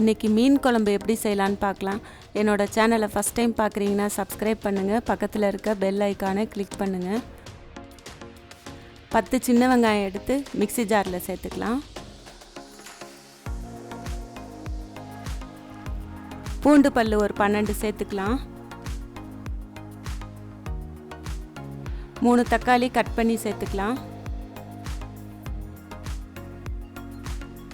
இன்றைக்கி மீன் குழம்பு எப்படி செய்யலான்னு பார்க்கலாம். என்னோடய சேனலை ஃபஸ்ட் டைம் பார்க்குறீங்கன்னா சப்ஸ்கிரைப் பண்ணுங்கள் பக்கத்தில் இருக்க பெல் ஐக்கானை கிளிக் பண்ணுங்கள் பத்து சின்ன வெங்காயம் எடுத்து மிக்ஸி ஜாரில் சேர்த்துக்கலாம். பூண்டு பல் ஒரு பன்னெண்டு சேர்த்துக்கலாம். மூணு தக்காளி கட் பண்ணி சேர்த்துக்கலாம்.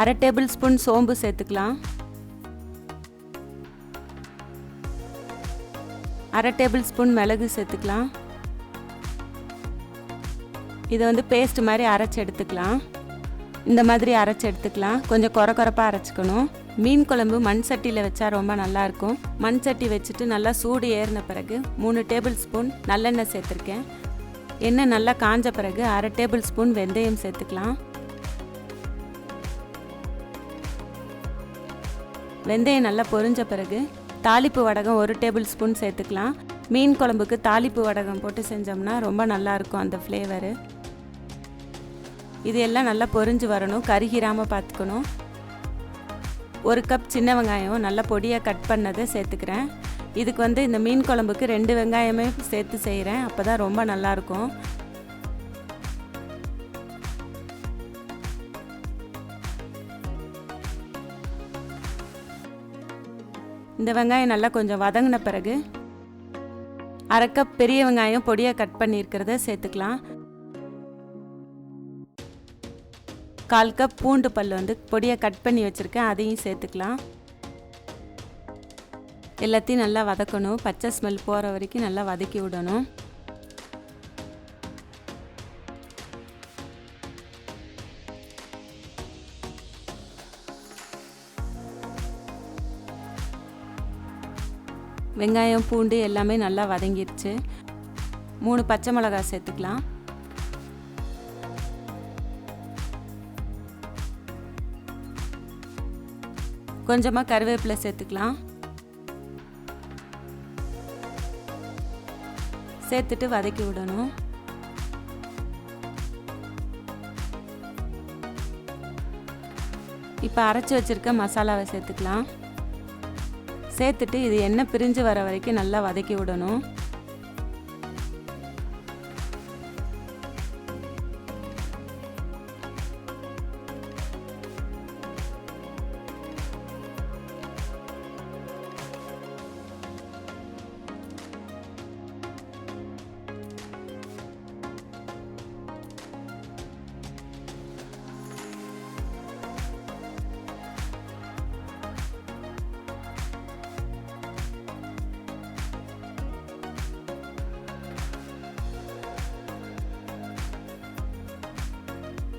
அரை டேபிள் ஸ்பூன் சோம்பு சேர்த்துக்கலாம். அரை டேபிள் ஸ்பூன் மிளகு சேர்த்துக்கலாம். இதை வந்து பேஸ்ட் மாதிரி அரைச்சி எடுத்துக்கலாம். இந்த மாதிரி அரைச்சி எடுத்துக்கலாம். கொஞ்சம் குற குறப்பாக அரைச்சிக்கணும். மீன் குழம்பு மண் சட்டியில் வச்சா ரொம்ப நல்லாயிருக்கும் மண் சட்டி வச்சுட்டு நல்லா சூடு ஏறின பிறகு மூணு டேபிள் ஸ்பூன் நல்லெண்ணெய் சேர்த்துருக்கேன். எண்ணெய் நல்லா காஞ்ச பிறகு அரை டேபிள் ஸ்பூன் வெந்தயம் சேர்த்துக்கலாம். வெந்தயம் நல்லா பொரிஞ்ச பிறகு தாளிப்பு வடகம் ஒரு டேபிள் ஸ்பூன் சேர்த்துக்கலாம். மீன் குழம்புக்கு தாளிப்பு வடகம் போட்டு செஞ்சோம்னா ரொம்ப நல்லாயிருக்கும் அந்த ஃப்ளேவரு. இது எல்லாம் நல்லா பொரிஞ்சு வரணும் கருகிராமல் பார்த்துக்கணும். ஒரு கப் சின்ன வெங்காயம் நல்லா பொடியாக கட் பண்ணதை சேர்த்துக்கிறேன். இதுக்கு வந்து இந்த மீன் குழம்புக்கு ரெண்டு வெங்காயமே சேர்த்து செய்கிறேன் அப்போ தான் ரொம்ப நல்லாயிருக்கும். இந்த வெங்காயம் நல்லா கொஞ்சம் வதங்கின பிறகு அரை கப் பெரிய வெங்காயம் பொடியாக கட் பண்ணியிருக்கிறத சேர்த்துக்கலாம். கால் கப் பூண்டு பல் வந்து பொடியாக கட் பண்ணி வச்சுருக்கேன் அதையும் சேர்த்துக்கலாம். எல்லாத்தையும் நல்லா வதக்கணும். பச்சை ஸ்மெல் போகிற வரைக்கும் நல்லா வதக்கி விடணும். வெங்காயம் பூண்டு எல்லாமே நல்லா வதங்கிடுச்சு மூணு பச்சை மிளகாய் சேர்த்துக்கலாம். கொஞ்சமாக கருவேப்பிலை சேர்த்துக்கலாம். சேர்த்துட்டு வதக்கி விடணும். இப்போ அரைச்சி வச்சுருக்க மசாலாவை சேர்த்துக்கலாம். சேர்த்துட்டு இது எண்ணெய் பிரிஞ்சு வர வரைக்கும் நல்லா வதக்கி விடணும்.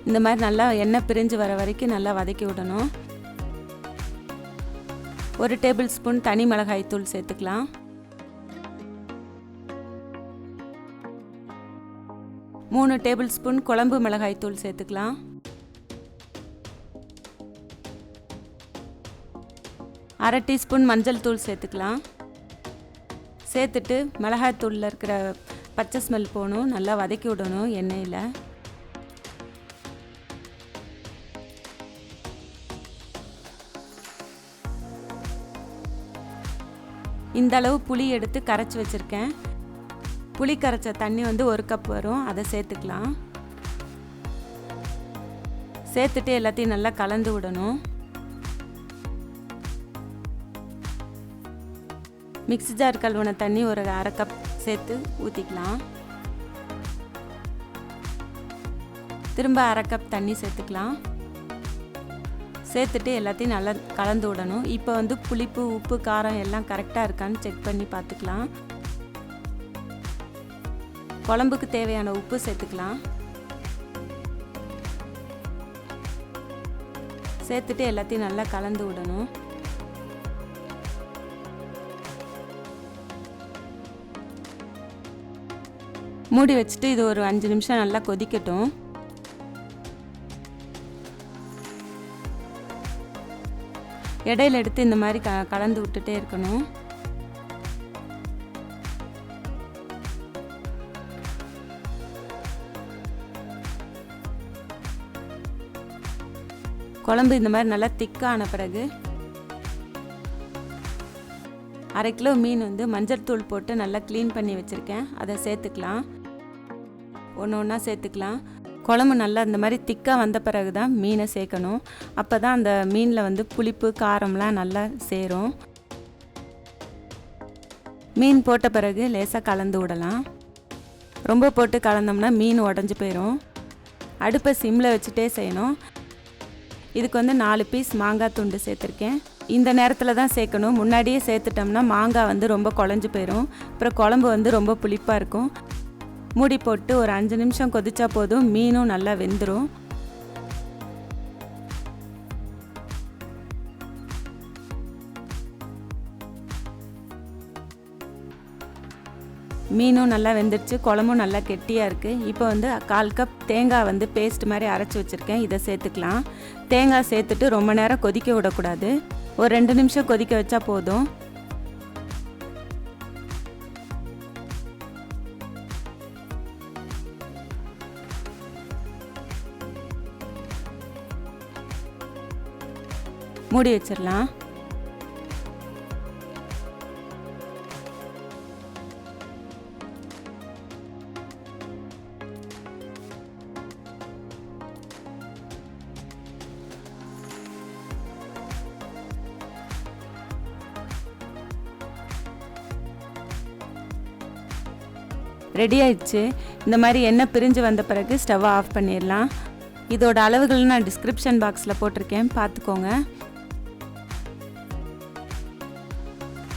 இந்த மாதிரி நல்லா எண்ணெய் பிரிஞ்சு வர வரைக்கும் நல்லா வதக்கி விடணும். ஒரு டேபிள் ஸ்பூன் தனி மிளகாய் தூள் சேர்த்துக்கலாம். மூணு டேபிள் ஸ்பூன் குழம்பு மிளகாய் தூள் சேர்த்துக்கலாம். அரை டீஸ்பூன் மஞ்சள் தூள் சேர்த்துக்கலாம். சேர்த்துட்டு மிளகாய் தூளில் இருக்கிற பச்சை ஸ்மெல் போகணும். நல்லா வதக்கி விடணும் எண்ணெயில். இந்த அளவு புளி எடுத்து கரைச்சி வச்சுருக்கேன். புளி கரைச்ச தண்ணி வந்து ஒரு கப் வரும். அதை சேர்த்துக்கலாம். சேர்த்துட்டு எல்லாத்தையும் நல்லா கலந்து விடணும். மிக்ஸி ஜார் கழுவின தண்ணி ஒரு அரை கப் சேர்த்து ஊற்றிக்கலாம் திரும்ப அரை கப் தண்ணி சேர்த்துக்கலாம். சேர்த்துட்டு எல்லாத்தையும் நல்லா கலந்து விடணும். இப்போ வந்து புளிப்பு உப்பு காரம் எல்லாம் கரெக்டாக இருக்கான்னு செக் பண்ணி பார்த்துக்கலாம். குழம்புக்கு தேவையான உப்பு சேர்த்துக்கலாம். சேர்த்துட்டு எல்லாத்தையும் நல்லா கலந்து விடணும். மூடி வச்சுட்டு இது ஒரு அஞ்சு நிமிஷம் நல்லா கொதிக்கட்டும். இடையில எடுத்து இந்த மாதிரி க கலந்து விட்டுட்டே இருக்கணும். குழம்பு இந்த மாதிரி நல்லா திக்கான பிறகு அரை கிலோ மீன் வந்து மஞ்சள் தூள் போட்டு நல்லா க்ளீன் பண்ணி வச்சுருக்கேன். அதை சேர்த்துக்கலாம். ஒன்று ஒன்றா சேர்த்துக்கலாம். குழம்பு நல்லா இந்த மாதிரி திக்காக வந்த பிறகு தான் மீனை சேர்க்கணும். அப்போ தான் அந்த மீனில் வந்து புளிப்பு காரம்லாம் நல்லா சேரும். மீன் போட்ட பிறகு லேசாக கலந்து விடலாம். ரொம்ப போட்டு கலந்தோம்னா மீன் உடஞ்சி போயிடும் அடுப்பை சிம்மில் வச்சுட்டே செய்யணும். இதுக்கு வந்து நாலு பீஸ் மாங்காய் துண்டு சேர்த்துருக்கேன். இந்த நேரத்தில் தான் சேர்க்கணும். முன்னாடியே சேர்த்துட்டோம்னா மாங்காய் வந்து ரொம்ப குழஞ்சி போயிடும் அப்புறம் குழம்பு வந்து ரொம்ப புளிப்பாக இருக்கும். மூடி போட்டு ஒரு அஞ்சு நிமிஷம் கொதிச்சா போதும். மீனும் நல்லா வெந்துடும் மீனும் நல்லா வெந்துடுச்சு குழம்பும் நல்லா கெட்டியாக இருக்குது இப்போ வந்து கால் கப் தேங்காய் வந்து பேஸ்ட் மாதிரி அரைச்சி வச்சுருக்கேன். இதை சேர்த்துக்கலாம். தேங்காய் சேர்த்துட்டு ரொம்ப நேரம் கொதிக்க விடக்கூடாது. ஒரு ரெண்டு நிமிஷம் கொதிக்க வச்சா போதும். மூடி வச்சிடலாம். ரெடி ஆயிடுச்சு. இந்த மாதிரி எண்ணெய் பிரிஞ்சு வந்த பிறகு ஸ்டவ்வை ஆஃப் பண்ணிடலாம். இதோட அளவுகள் நான் டிஸ்கிரிப்ஷன் பாக்ஸில் போட்டிருக்கேன். பார்த்துக்கோங்க.